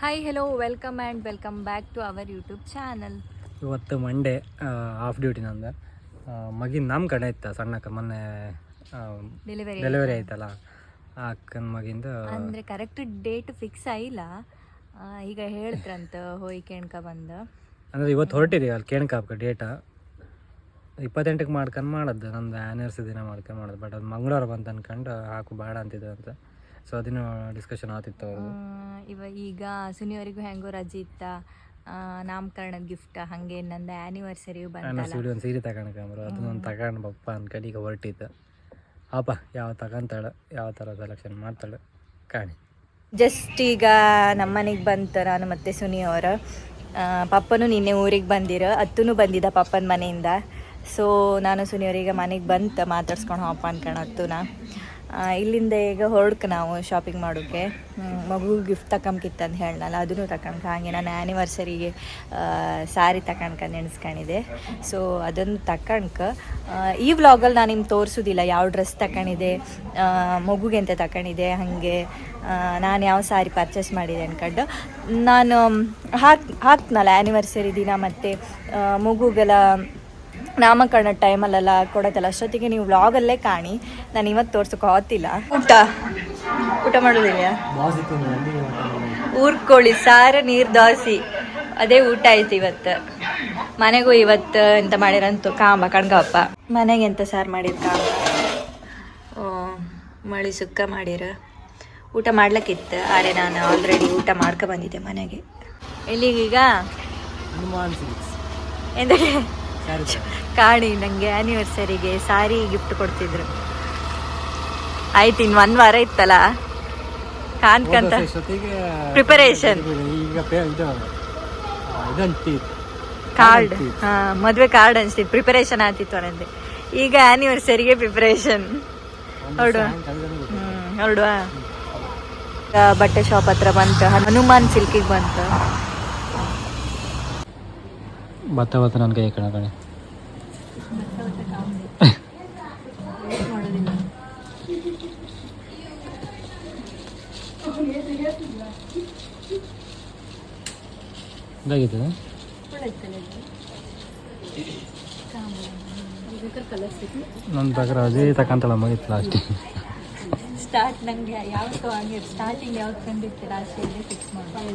Hi hello welcome and welcome back to our YouTube channel ಇವತ್ತು Monday off duty ನಂದು. ಮಗಿನ ನಮ್ಮ ಕಡೆ ಇತ್ತ ಸಣ್ಣಕ್ಕ ಮೊನ್ನೆ ಡೆಲಿವರಿ ಡೆಲಿವರಿ ಆಯ್ತಲ್ಲ ಅಕ್ಕನ ಮಗಿಂದ ಅಂದರೆ ಕರೆಕ್ಟ್ ಡೇಟ್ ಫಿಕ್ಸ್ ಆಗಿಲ್ಲ. ಆ, ಈಗ ಹೇಳ್ತ್ರಂತ ಹೋಯ್ ಕೇಣ್ಕ ಬಂದು. ಅಂದರೆ ಇವತ್ತು ಹೊರಟಿರಿ ಅಲ್ಲಿ ಕೇಳ್ಕಾಪ್ಕ ಡೇಟ ಇಪ್ಪತ್ತೆಂಟಕ್ಕೆ ಮಾಡ್ಕೊಂಡು ಮಾಡದ್ದು ನಂದು ಆ್ಯನಿವರ್ಸರಿ ದಿನ ಮಾಡ್ಕೊಂಡು ಮಾಡೋದು ಬಟ್ ಅದು ಮಂಗಳವಾರ ಬಂತು ಅನ್ಕೊಂಡು ಹಾಕು ಬೇಡ ಅಂತಿದ್ರು ಅಂತ. ಸೊ ಅದನ್ನು ಡಿಸ್ಕಷನ್ ಆತಿತ್ತು ಅವ್ರದ್ದು ಆ, ಇವ ಈಗ ಸುನಿಯವರಿಗೂ ಹೆಂಗೋ ರಜೆ ಇತ್ತ? ನಾಮಕರಣದ ಗಿಫ್ಟ್ ಹಾಗೆ ನಂದು ಆ್ಯನಿವರ್ಸರಿಯು ಬಂತಲ್ಲ. ಆ್ಯನಿವರ್ಸರಿ ಒಂದು ಸೀರೆ ತಗೊಂಡ್ಕಂಬ್ರು ಅದನ್ನ ತಗೊಂಡು ಬಪ್ಪ ಅನ್ಕೊಂಡು ಈಗ ಹೊರಟಿತ್ತು ಅಪ್ಪ ಯಾವ ತಗೊಂತಾಳೆ ಯಾವ ಥರ ಸೆಲೆಕ್ಷನ್ ಮಾಡ್ತಾಳೆ ಕಾಣಿ. ಜಸ್ಟ್ ಈಗ ನಮ್ಮನೆಗೆ ಬಂತ ನಾನು ಮತ್ತೆ ಸುನಿ ಅವರ. ಪಪ್ಪನು ನಿನ್ನೆ ಊರಿಗೆ ಬಂದಿರ. ಅತ್ತೂ ಬಂದಿದ್ದ ಪಪ್ಪನ ಮನೆಯಿಂದ. ಸೊ ನಾನು ಸುನಿಯವರಿಗೆ ಮನೆಗೆ ಬಂತ ಮಾತಾಡ್ಸ್ಕೊಂಡು ಹೋಗಪ್ಪ ಅನ್ಕೊಂಡು ಅತ್ತುನ. ಇಲ್ಲಿಂದ ಈಗ ಹೊರಡ್ಕ ನಾವು ಶಾಪಿಂಗ್ ಮಾಡೋಕ್ಕೆ ಮಗು ಗಿಫ್ಟ್ ತಕೊಂಬಿತ್ತು ಅಂತ ಹೇಳಲ್ಲ ಅದನ್ನು ತಕೊಂಡ್ಕ ಹಾಗೆ ನಾನು ಆ್ಯನಿವರ್ಸರಿಗೆ ಸ್ಯಾರಿ ತಕೊಂಡ್ಕ ನೆನೆಸ್ಕೊಂಡಿದ್ದೆ. ಸೊ ಅದನ್ನು ತಕೊಂಡ್ಕ ಈ ವ್ಲಾಗಲ್ಲಿ ನಾನು ನಿಮ್ಗೆ ತೋರಿಸೋದಿಲ್ಲ ಯಾವ ಡ್ರೆಸ್ ತಗೊಂಡಿದೆ ಮಗುಗೆ ಅಂತ ತಗೊಂಡಿದೆ ಹಾಗೆ ನಾನು ಯಾವ ಸಾರಿ ಪರ್ಚೇಸ್ ಮಾಡಿದೆ ಅನ್ಕೊಂಡು. ನಾನು ಹಾಕ್ ಹಾಕ್ನಲ್ಲ ಆ್ಯನಿವರ್ಸರಿ ದಿನ ಮತ್ತು ಮಗುಗೆಲ್ಲ ನಾಮಕರಣ ಟೈಮಲ್ಲೆಲ್ಲ ಕೊಡತ್ತಲ್ಲ ಅಷ್ಟೊತ್ತಿಗೆ ನೀವು ವ್ಲಾಗಲ್ಲೇ ಕಾಣಿ. ನಾನು ಇವತ್ತು ತೋರ್ಸೋಕೆ ಹೋಗ್ತಿಲ್ಲ ಊಟ? ಊಟ ಮಾಡೋದಿಲ್ಲ ಊರ್ಕೋಳಿ ಸಾರ ನೀರು ದೋಸಿ. ಅದೇ ಊಟ ಆಯ್ತು ಇವತ್ತು. ಮನೆಗೂ ಇವತ್ತು ಎಂತ ಮಾಡಿರಂತು ಕಾಂಬ ಕಣ್ಗಪ್ಪ. ಮನೆಗೆ ಎಂತ ಸಾರು ಮಾಡಿರ್ ಕಾಂಬ ಓ, ಮಳಿ ಸುಕ್ಕ ಮಾಡಿರ. ಊಟ ಮಾಡ್ಲಕ್ಕಿತ್ತು ಆದರೆ ನಾನು ಆಲ್ರೆಡಿ ಊಟ ಮಾಡ್ಕೊ ಬಂದಿದ್ದೆ ಮನೆಗೆ. ಎಲ್ಲಿಗೀಗ? ಎಂತ? ಕಾಣಿ ನನಗೆ ಆ್ಯನಿವರ್ಸರಿಗೆ ಸಾರಿ ಗಿಫ್ಟ್ ಕೊಡ್ತಿದ್ರು. ಆಯ್ತು ಇನ್ನು ಒಂದು ವಾರ ಇತ್ತಲ್ಲ? ಕಾಣ್ಕಂತ ಪ್ರಿಪರೇಷನ್ ಕಾರ್ಡ್ ಹಾ ಮದುವೆ ಕಾರ್ಡ್ ಅನಿಸ್ತಿತ್ತು. ಪ್ರಿಪರೇಷನ್ ಆಗ್ತಿತ್ತು ಅನ್ನಂದೆ ಈಗ ಆ್ಯನಿವರ್ಸರಿಗೆ ಪ್ರಿಪರೇಷನ್ ಹೊರಡುವ ಹೊರಡುವ ಬಟ್ಟೆ ಶಾಪ್ ಹತ್ರ ಬಂತು. ಹನುಮಾನ್ ಸಿಲ್ಕಿಗೆ ಬಂತು. ಭತ್ತ ಭತ್ತ ನನ್ನ ಕೈ ಕಣ ಕಣೆ. ಇದಾಗಿದೆ ನನ್ನ ಪ್ರಕಾರ ಅದೇ ತಕ್ಕಂತಳ ಮುಗಿತ್ತು ಲಾಸ್ಟ್ ಸ್ಟಾರ್ಟ್ ನಂಗೆ ಯಾವತ್ತು ಹಂಗೆ ಸ್ಟಾರ್ಟಿಂಗ್ ಯಾವ್ದು ಕಂಡಿತ್ತು ಲಾಸ್ಟ್ ಫಿಕ್ಸ್ ಮಾಡಿ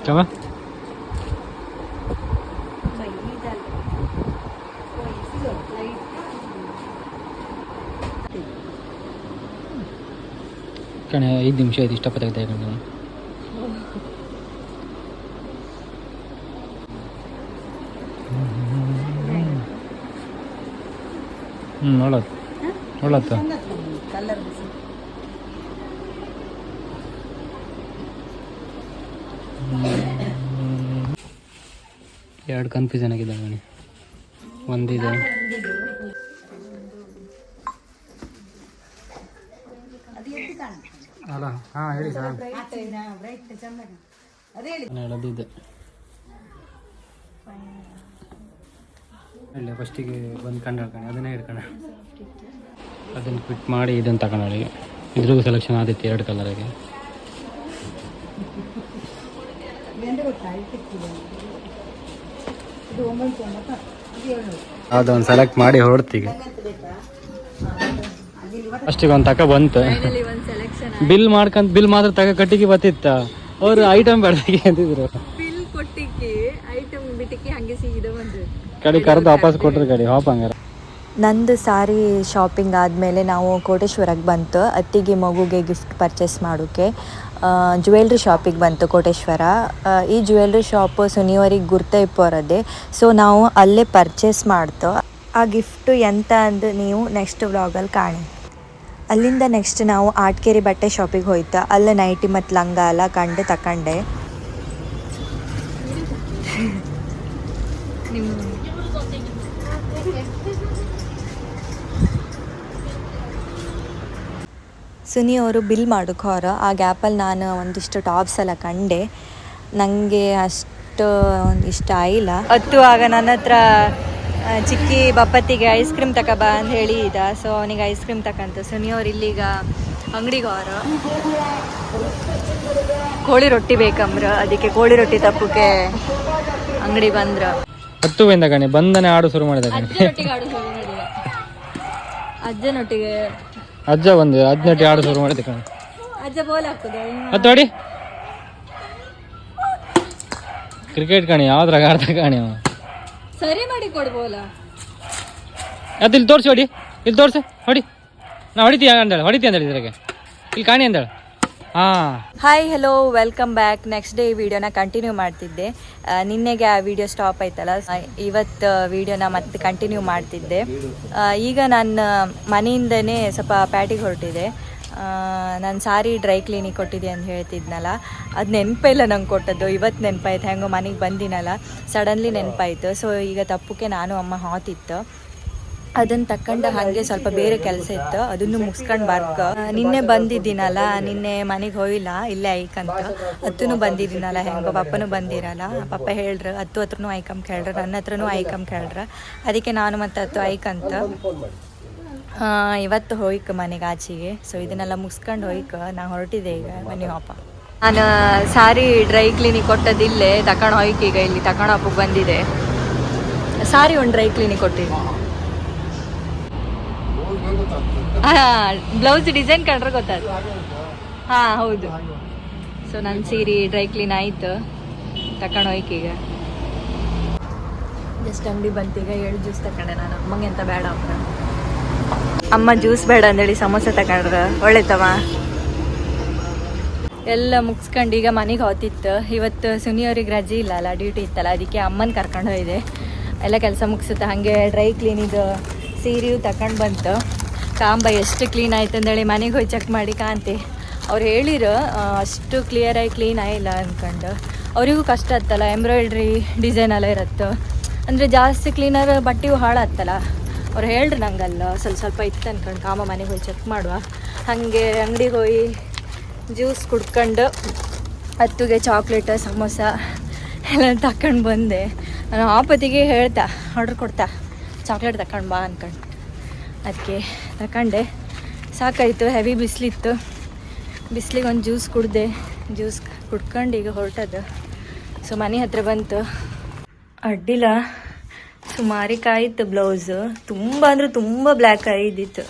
Coba. ಕಣೆ ಐದು ನಿಮಿಷ ಐದು ಇಷ್ಟಪಟ್ಟು ತೆಗ್ದೆ ಕಣೆ ಹ್ಞೂ ನೋಡತ್ ನೋಡತ್ತ ಎರಡು ಕನ್ಫ್ಯೂಷನ್ ಆಗಿದೆ ಮನೆ ಒಂದಿದೆ. ಅಲ್ಲ, ಹಾಂ, ಹೇಳಿ ಸರ್. ಹೇಳೋದಿದೆ ಇಲ್ಲ ಫಸ್ಟಿಗೆ ಬಂದು ಕಂಡು ಹೇಳ್ಕಣೆ ಅದನ್ನೇ ಹಿಡ್ಕಣ ಅದನ್ನು ಕ್ವಿಟ್ ಮಾಡಿ ಇದನ್ನು ತಗೊಂಡಿ ಇದ್ರಿಗೂ ಸೆಲೆಕ್ಷನ್ ಆದಿತ್ತು ಎರಡು ಕಲರಿಗೆ ಅದೊಂದು ಸೆಲೆಕ್ಟ್ ಮಾಡಿ ಹೊರಡ್ತೀವಿ. ಅಷ್ಟಿಗೆ ಒಂದು ತಕ ಬಂತು. ಬಿಲ್ ಮಾಡ್ಕಂತ ಬಿಲ್ ಮಾತ್ರ ತಗ ಕಟ್ಟಿಗೆ ಬತ್ತಿತ್ತ ಅವ್ರು ಐಟಮ್ ಬೇಡದಾಗೆ ಅಂತಿದ್ರು. ಬಿಲ್ ಕೊಟ್ಟಿಕ್ಕೆ ಐಟಮ್ ಬಿಟ್ಟಿಕ್ಕೆ ಹಂಗೆ ಸೀದಾ ಬಂದ್ರು. ಕಡೆ ಕರೆದು ವಾಪಸ್ ಕೊಟ್ರು ಕಡೆ ಹಾಪ್ ಹಂಗಾರ. ನಂದು ಸಾರಿ ಶಾಪಿಂಗ್ ಆದಮೇಲೆ ನಾವು ಕೋಟೇಶ್ವರಕ್ಕೆ ಬಂತು. ಅತ್ತಿಗೆ ಮಗುಗೆ ಗಿಫ್ಟ್ ಪರ್ಚೇಸ್ ಮಾಡೋಕ್ಕೆ ಜ್ಯುವೆಲ್ರಿ ಶಾಪಿಗೆ ಬಂತು ಕೋಟೇಶ್ವರ. ಈ ಜ್ಯುವೆಲ್ರಿ ಶಾಪ್ ಸುನಿಯವರಿಗೆ ಗುರ್ತ ಸೊ ನಾವು ಅಲ್ಲೇ ಪರ್ಚೇಸ್ ಮಾಡ್ತು. ಆ ಗಿಫ್ಟು ಎಂತ ಅಂದು ನೀವು ನೆಕ್ಸ್ಟ್ ವ್ಲಾಗಲ್ಲಿ ಕಾಣಿ. ಅಲ್ಲಿಂದ ನೆಕ್ಸ್ಟ್ ನಾವು ಆಟ್ಕೇರಿ ಬಟ್ಟೆ ಶಾಪಿಗೆ ಹೋಯ್ತು. ಅಲ್ಲೇ ನೈಟಿ ಮತ್ತು ಲಂಗ ಎಲ್ಲ ಕಂಡು ತಕೊಂಡೆ. ಸುನಿ ಅವರು ಬಿಲ್ ಮಾಡೋಕೆ ಹೊರ ಆ ಗ್ಯಾಪಲ್ಲಿ ನಾನು ಒಂದಿಷ್ಟು ಟಾಪ್ಸ್ ಎಲ್ಲ ಕಂಡೆ. ನನಗೆ ಅಷ್ಟು ಇಷ್ಟ ಆಯಿಲ್ಲ. ಹತ್ತು ಆಗ ನನ್ನ ಹತ್ರ ಚಿಕ್ಕಿ ಬಪ್ಪತ್ತಿಗೆ ಐಸ್ ಕ್ರೀಮ್ ಬಾ ಅಂತ ಹೇಳಿ ಇದ ಸೊ ಅವನಿಗೆ ಐಸ್ ಕ್ರೀಮ್ ತಕಂತ. ಸುನಿ ಅವ್ರು ಇಲ್ಲಿಗ ಅಂಗಡಿಗೆ ಅವರು ಕೋಳಿ ರೊಟ್ಟಿ ಬೇಕಂಬ್ರ ಅದಕ್ಕೆ ಕೋಳಿ ರೊಟ್ಟಿ ತಪ್ಪಕ್ಕೆ ಅಂಗಡಿ ಬಂದ್ರ. ಹತ್ತು ಬಂದ ಕಣೆ ಬಂದನೆ ಆಡು ಶುರು ಮಾಡಿದ. ಅಜ್ಜನೊಟ್ಟಿಗೆ ಅಜ್ಜ ಒಂದು ಹದಿನೆಂಟು ಎರಡು ಸಾವಿರ ಮಾಡಿದೆ ಕಣ. ಅಜ್ಜ ಬೋಲ್ ಹಾಕ್ತದೆ ಅಡಿ ಕ್ರಿಕೆಟ್ ಕಣಿ ಯಾವ್ದ್ರಾಗ ಆಡ್ದ ಕಣಿ ಅವ. ಸರಿ ಮಾಡಿ ಕೊಡ್ಬೋಲ ಅದು ಇಲ್ಲಿ ತೋರಿಸಿ ಹೊಡಿ. ಇಲ್ಲಿ ತೋರಿಸಿ ಹೊಡಿ. ನಾ ಹೊಡಿತೀಯ ಅಂದಾಳೆ ಹೊಡಿತೀಯ ಅಂದೇಳಿ ಇದ್ರಾಗೆ. ಇಲ್ಲಿ ಕಾಣಿ ಅಂದೇಳ. Hi hello welcome back next day ವಿಡಿಯೋನ ಕಂಟಿನ್ಯೂ ಮಾಡ್ತಿದ್ದೆ. ನಿನ್ನೆಗೆ ಆ ವಿಡಿಯೋ ಸ್ಟಾಪ್ ಆಯ್ತಲ್ಲ ಇವತ್ತು ವಿಡಿಯೋನ ಮತ್ತೆ ಕಂಟಿನ್ಯೂ ಮಾಡ್ತಿದ್ದೆ. ಈಗ ನನ್ನ ಮನೆಯಿಂದನೇ ಸ್ವಲ್ಪ ಪ್ಯಾಟಿಗೆ ಹೊರಟಿದೆ. ನಾನು ಸಾರಿ ಡ್ರೈ ಕ್ಲೀನಿಗೆ ಕೊಟ್ಟಿದ್ದೆ ಅಂತ ಹೇಳ್ತಿದ್ನಲ್ಲ, ಅದು ನೆನಪಿಲ್ಲ ನಂಗೆ ಕೊಟ್ಟದ್ದು. ಇವತ್ತು ನೆನಪಾಯ್ತು, ಹೆಂಗೋ ಮನೆಗೆ ಬಂದಿನಲ್ಲ ಸಡನ್ಲಿ ನೆನಪಾಯಿತು. ಸೊ ಈಗ ತಪ್ಪಕ್ಕೆ ನಾನು ಅಮ್ಮ ಹಾತಿತ್ತು. ಅದನ್ನ ತಕೊಂಡ ಹಾಗೆ ಸ್ವಲ್ಪ ಬೇರೆ ಕೆಲಸ ಇತ್ತು. ಅದನ್ನು ಮುಗಿಸ್ಕೊಂಡು ಬರ್ಕ. ನಿನ್ನೆ ಬಂದಿದ್ದೀನಲ್ಲ, ನಿನ್ನೆ ಮನೆಗೆ ಹೋಗಿಲ್ಲ, ಇಲ್ಲೇ ಐಕಂತ. ಹತ್ತೂ ಬಂದಿದ್ದೀನಲ್ಲ, ಹೆಂಗೋ ಪಪ್ಪನೂ ಬಂದಿರಲ್ಲ. ಪಪ್ಪ ಹೇಳ್ರ, ಹತ್ತು ಹತ್ರನೂ ಐಕಮ್ ಕೇಳ್ರ, ನನ್ನ ಹತ್ರನು ಐಕಮ್ ಕೇಳ್ರ. ಅದಕ್ಕೆ ನಾನು ಮತ್ತೆ ಹತ್ತು ಐಕಂತ. ಇವತ್ತು ಹೋಯ್ಕ ಮನೆಗೆ ಆಚೆಗೆ. ಸೊ ಇದನ್ನೆಲ್ಲ ಮುಗಿಸ್ಕೊಂಡು ಹೋಯ್ಕ. ನಾ ಹೊರಟಿದ್ದೆ ಈಗ. ಮನೆ ಪಾಪ ನಾನು ಸಾರಿ ಡ್ರೈ ಕ್ಲೀನಿಕ್ ಕೊಟ್ಟದಿಲ್ಲೇ ತಕೊಂಡು ಹೋಯ್ಕ ಈಗ ಇಲ್ಲಿ ತಕೊಂಡು ಹಬ್ಬಕ್ಕೆ ಬಂದಿದೆ ಸಾರಿ ಒಂದು ಡ್ರೈ ಕ್ಲೀನಿಕ್ ಕೊಟ್ಟಿದ್ದೆ. ಬ್ಲೌಸ್ ಡಿಸೈನ್ ಕಂಡ್ರೆ ಗೊತ್ತಾಯ್ತು. ಹಾ ಹೌದು. ಸೊ ನನ್ನ ಸೀರೆ ಡ್ರೈ ಕ್ಲೀನ್ ಆಯ್ತು. ಈಗ. ಜಸ್ಟ್ ಅಂಗಡಿ ಬಂತೀಗ ಏಳು ಜ್ಯೂಸ್ ತಕೊಂಡೆ ನಾನು. ಅಮ್ಮಂಗೆ ಎಂತ ಬೇಡ ಅಪ್ಪ ಅಮ್ಮ ಜ್ಯೂಸ್ ಬೇಡ ಅಂದೇಳಿ ಸಮೋಸ ತಕೊಂಡ್ರ. ಒಳ್ಳೆತವ? ಎಲ್ಲ ಮುಗಿಸ್ಕೊಂಡು ಈಗ ಮನೆಗೆ ಹೋತಿತ್ತು. ಇವತ್ತು ಸುನಿಯವ್ರಿಗೆ ರಜೆ ಇಲ್ಲ ಅಲ್ಲ ಡ್ಯೂಟಿ ಇತ್ತಲ್ಲ ಅದಕ್ಕೆ ಅಮ್ಮನ ಕರ್ಕೊಂಡು ಹೋಯ್ದೆ. ಎಲ್ಲ ಕೆಲಸ ಮುಗಿಸುತ್ತೆ. ಹಾಗೆ ಡ್ರೈ ಕ್ಲೀನಿದು ಸೀರೆಯು ತಕೊಂಡು ಬಂತು. ಕಾಂಬ ಎಷ್ಟು ಕ್ಲೀನ್ ಆಯ್ತು ಹೇಳಿ ಮನೆಗೆ ಹೋಗಿ ಚೆಕ್ ಮಾಡಿ ಕಾಂತಿ. ಅವ್ರು ಹೇಳಿರು ಅಷ್ಟು ಕ್ಲಿಯರಾಗಿ ಕ್ಲೀನ್ ಆಗಿಲ್ಲ ಅಂದ್ಕೊಂಡು ಅವರಿಗೂ ಕಷ್ಟ ಆಗ್ತಲ್ಲ ಎಂಬ್ರಾಯ್ಡ್ರಿ ಡಿಸೈನ್ ಎಲ್ಲ ಇರುತ್ತೆ. ಅಂದರೆ ಜಾಸ್ತಿ ಕ್ಲೀನರ್ ಬಟ್ಟೆಗೂ ಹಾಳಾಗ್ತಲ್ಲ ಅವ್ರು ಹೇಳ್ರಿ ನಂಗಲ್ಲ, ಸ್ವಲ್ಪ ಸ್ವಲ್ಪ ಇತ್ತು ಅಂದ್ಕೊಂಡು ಕಾಮ ಮನೆಗೆ ಹೋಗಿ ಚೆಕ್ ಮಾಡುವ. ಹಾಗೆ ಅಂಗಡಿಗೆ ಹೋಗಿ ಜ್ಯೂಸ್ ಕುಡ್ಕೊಂಡು ಹತ್ತುಗೆ ಚಾಕ್ಲೇಟ್ ಸಮೋಸ ಎಲ್ಲ ತಕೊಂಡು ಬಂದೆ. ನಾನು ಆಪತಿಗೆ ಹೇಳ್ತಾ ಆರ್ಡ್ರ್ ಕೊಡ್ತಾ ಚಾಕ್ಲೇಟ್ ತಕೊಂಡು ಬಾ ಅನ್ಕೊಂಡು. ಅದಕ್ಕೆ ತಗೊಂಡೆ ಸಾಕಾಯಿತು ಹೆವಿ ಬಿಸಿಲಿತ್ತು. ಬಿಸಿಲಿಗೆ ಒಂದು ಜ್ಯೂಸ್ ಕುಡ್ದೆ. ಜ್ಯೂಸ್ ಕುಡ್ಕೊಂಡು ಈಗ ಹೊರಟದು ಸೊ ಮನೆ ಹತ್ರ ಬಂತು. ಅಡ್ಡಿಲ್ಲ. ಸುಮಾರಿ ಕಾಯಿತ್ತು ಬ್ಲೌಸು ತುಂಬ ಅಂದರೆ ತುಂಬ ಬ್ಲ್ಯಾಕ್ ಆಗಿದ್ದಿತ್ತು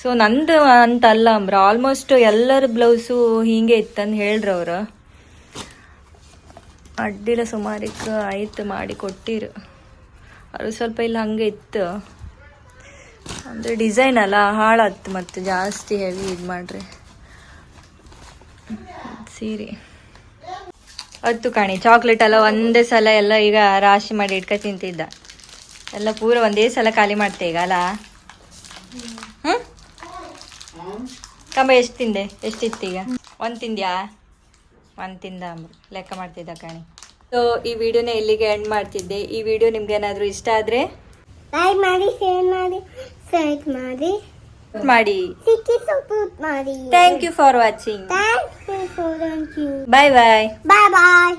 ಸೊ ನಂದು ಅಂತ ಅಲ್ಲ ಅಂಬ್ರ ಆಲ್ಮೋಸ್ಟ್ ಎಲ್ಲರ ಬ್ಲೌಸು ಹೀಗೆ ಇತ್ತಂದು ಹೇಳ್ರು ಅವರು. ಅಡ್ಡಿಲ್ಲ ಸುಮಾರಿಕ ಆಯ್ತು, ಮಾಡಿ ಕೊಟ್ಟಿರು. ಅದು ಸ್ವಲ್ಪ ಇಲ್ಲ ಹಂಗೆ ಇತ್ತು. ಅಂದರೆ ಡಿಸೈನ್ ಅಲ್ಲ ಹಾಳಾಗ್ತು ಮತ್ತು ಜಾಸ್ತಿ ಹೆವಿ ಇದು ಮಾಡ್ರಿ. ಸೀರೆ. ಹತ್ತು ಕಾಣಿ ಚಾಕ್ಲೇಟ್ ಎಲ್ಲ ಒಂದೇ ಸಲ ಎಲ್ಲ ಈಗ ರಾಶಿ ಮಾಡಿ ಇಟ್ಕೊ ತಿಂತಿದ್ದ. ಎಲ್ಲ ಪೂರ ಒಂದೇ ಸಲ ಖಾಲಿ ಮಾಡ್ತೆ ಈಗ ಅಲ್ಲ? ಹ್ಞೂ ಕಂಬ ಎಷ್ಟು ತಿಂದೆ? ಎಷ್ಟಿತ್ತು ಈಗ? ಒಂದು ತಿಂದ್ಯಾ? ಒಂದು ತಿಂದ ಲೆಕ್ಕ ಮಾಡ್ತಿದ್ದ ಕಾಣಿ. ಸೊ ಈ ವಿಡಿಯೋನ ಇಲ್ಲಿಗೆ ಎಂಡ್ ಮಾಡ್ತಿದ್ದೆ. ಈ ವಿಡಿಯೋ ನಿಮ್ಗೆ ಏನಾದರೂ ಇಷ್ಟ ಆದರೆ ಲೈಕ್ ಮಾಡಿ ಶೇರ್ ಮಾಡಿ. ಸಬ್ಸ್ಕ್ರೈಬ್ ಮಾಡಿ ಮಾಡಿ ಸಿಕ್ಕಿ ಸಪೋರ್ಟ್ ಮಾಡಿ thank you for watching thank you for you bye bye bye bye